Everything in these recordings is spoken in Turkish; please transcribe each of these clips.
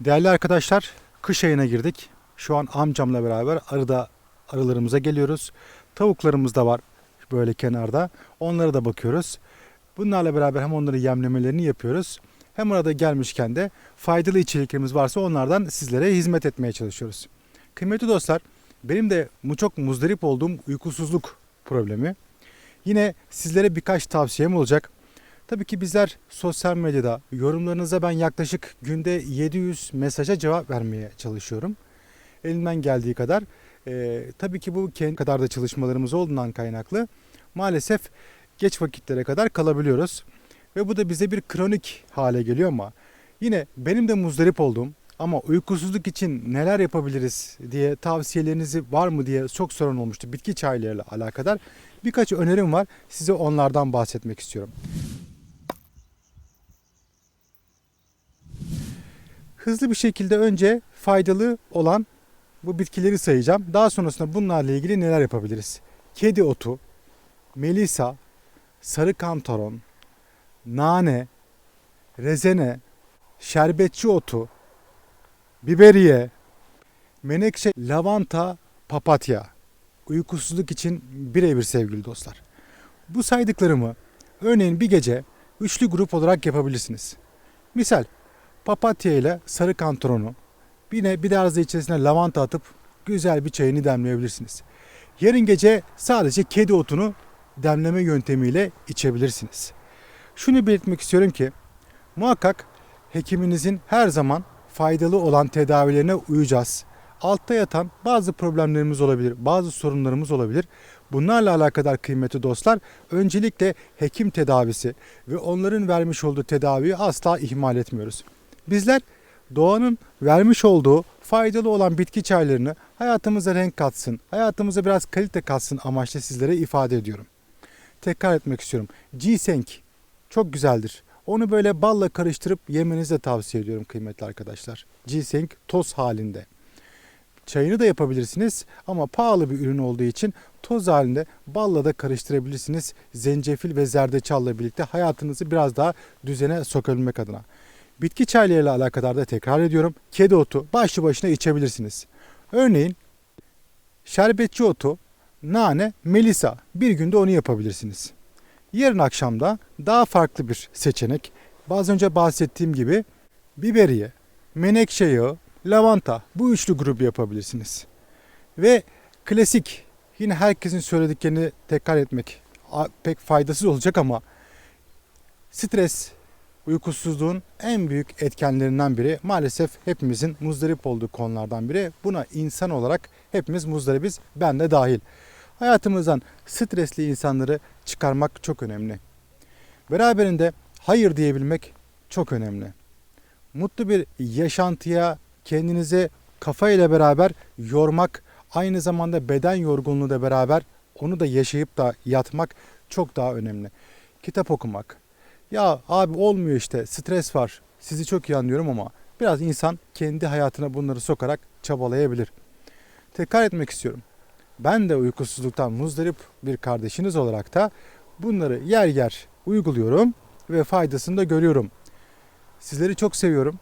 Değerli arkadaşlar, kış ayına girdik. Şu an amcamla beraber arıda arılarımıza geliyoruz. Tavuklarımız da var böyle kenarda. Onlara da bakıyoruz. Bunlarla beraber hem onların yemlemelerini yapıyoruz. Hem arada gelmişken de faydalı içeriklerimiz varsa onlardan sizlere hizmet etmeye çalışıyoruz. Kıymetli dostlar, benim de çok muzdarip olduğum uykusuzluk problemi. Yine sizlere birkaç tavsiyem olacak. Tabii ki bizler sosyal medyada yorumlarınıza ben yaklaşık günde 700 mesaja cevap vermeye çalışıyorum. Elimden geldiği kadar. Ee, tabii ki bu kendi kadar da çalışmalarımız olduğundan kaynaklı. Maalesef geç vakitlere kadar kalabiliyoruz. Ve bu da bize bir kronik hale geliyor ama yine benim de muzdarip olduğum ama uykusuzluk için neler yapabiliriz diye tavsiyelerinizi var mı diye çok sorun olmuştu bitki çaylarıyla alakadar. Birkaç önerim var. Size onlardan bahsetmek istiyorum. Hızlı bir şekilde önce faydalı olan bu bitkileri sayacağım. Daha sonrasında bunlarla ilgili neler yapabiliriz? Kedi otu, melisa, sarı kantaron, nane, rezene, şerbetçi otu, biberiye, menekşe, lavanta, papatya. Uykusuzluk için birebir sevgili dostlar. Bu saydıklarımı örneğin bir gece üçlü grup olarak yapabilirsiniz. Misal papatya ile sarı kantaronu yine bir de arıza içerisine lavanta atıp güzel bir çayını demleyebilirsiniz. Yarın gece sadece kedi otunu demleme yöntemiyle içebilirsiniz. Şunu belirtmek istiyorum ki muhakkak hekiminizin her zaman faydalı olan tedavilerine uyacağız. Altta yatan bazı problemlerimiz olabilir, bazı sorunlarımız olabilir. Bunlarla alakadar kıymetli dostlar öncelikle hekim tedavisi ve onların vermiş olduğu tedaviyi asla ihmal etmiyoruz. Bizler doğanın vermiş olduğu faydalı olan bitki çaylarını hayatımıza renk katsın, hayatımıza biraz kalite katsın amaçlı sizlere ifade ediyorum. Tekrar etmek istiyorum. Ginseng çok güzeldir. Onu böyle balla karıştırıp yemenizi de tavsiye ediyorum kıymetli arkadaşlar. Ginseng toz halinde. Çayını da yapabilirsiniz ama pahalı bir ürün olduğu için toz halinde balla da karıştırabilirsiniz. Zencefil ve zerdeçalla birlikte hayatınızı biraz daha düzene sokabilmek adına. Bitki çaylarıyla alakadar da tekrar ediyorum. Kedi otu başlı başına içebilirsiniz. Örneğin şerbetçi otu, nane, melisa bir günde onu yapabilirsiniz. Yarın akşamda daha farklı bir seçenek. Az önce bahsettiğim gibi biberiye, menekşe yağı, lavanta bu üçlü grubu yapabilirsiniz. Ve klasik yine herkesin söylediklerini tekrar etmek pek faydasız olacak ama stres uykusuzluğun en büyük etkenlerinden biri maalesef hepimizin muzdarip olduğu konulardan biri. Buna insan olarak hepimiz muzdaribiz ben de dahil. Hayatımızdan stresli insanları çıkarmak çok önemli. Beraberinde hayır diyebilmek çok önemli. Mutlu bir yaşantıya kendinizi kafa ile beraber yormak, aynı zamanda beden yorgunluğu da beraber onu da yaşayıp da yatmak çok daha önemli. Kitap okumak. Ya abi olmuyor işte stres var. Sizi çok iyi anlıyorum ama biraz insan kendi hayatına bunları sokarak çabalayabilir. Tekrar etmek istiyorum. Ben de uykusuzluktan muzdarip bir kardeşiniz olarak da bunları yer yer uyguluyorum ve faydasını da görüyorum. Sizleri çok seviyorum.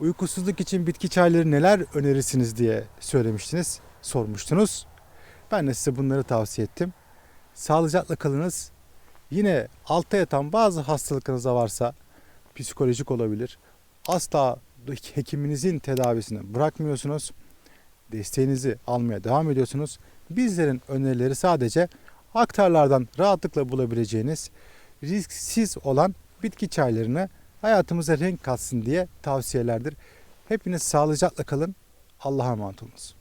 Uykusuzluk için bitki çayları neler önerirsiniz diye söylemiştiniz, sormuştunuz. Ben de size bunları tavsiye ettim. Sağlıcakla kalınız. Yine altta yatan bazı hastalıklarınız varsa psikolojik olabilir. Asla hekiminizin tedavisini bırakmıyorsunuz. Desteğinizi almaya devam ediyorsunuz. Bizlerin önerileri sadece aktarlardan rahatlıkla bulabileceğiniz risksiz olan bitki çaylarını hayatımıza renk katsın diye tavsiyelerdir. Hepiniz sağlıcakla kalın. Allah'a emanet olunuz.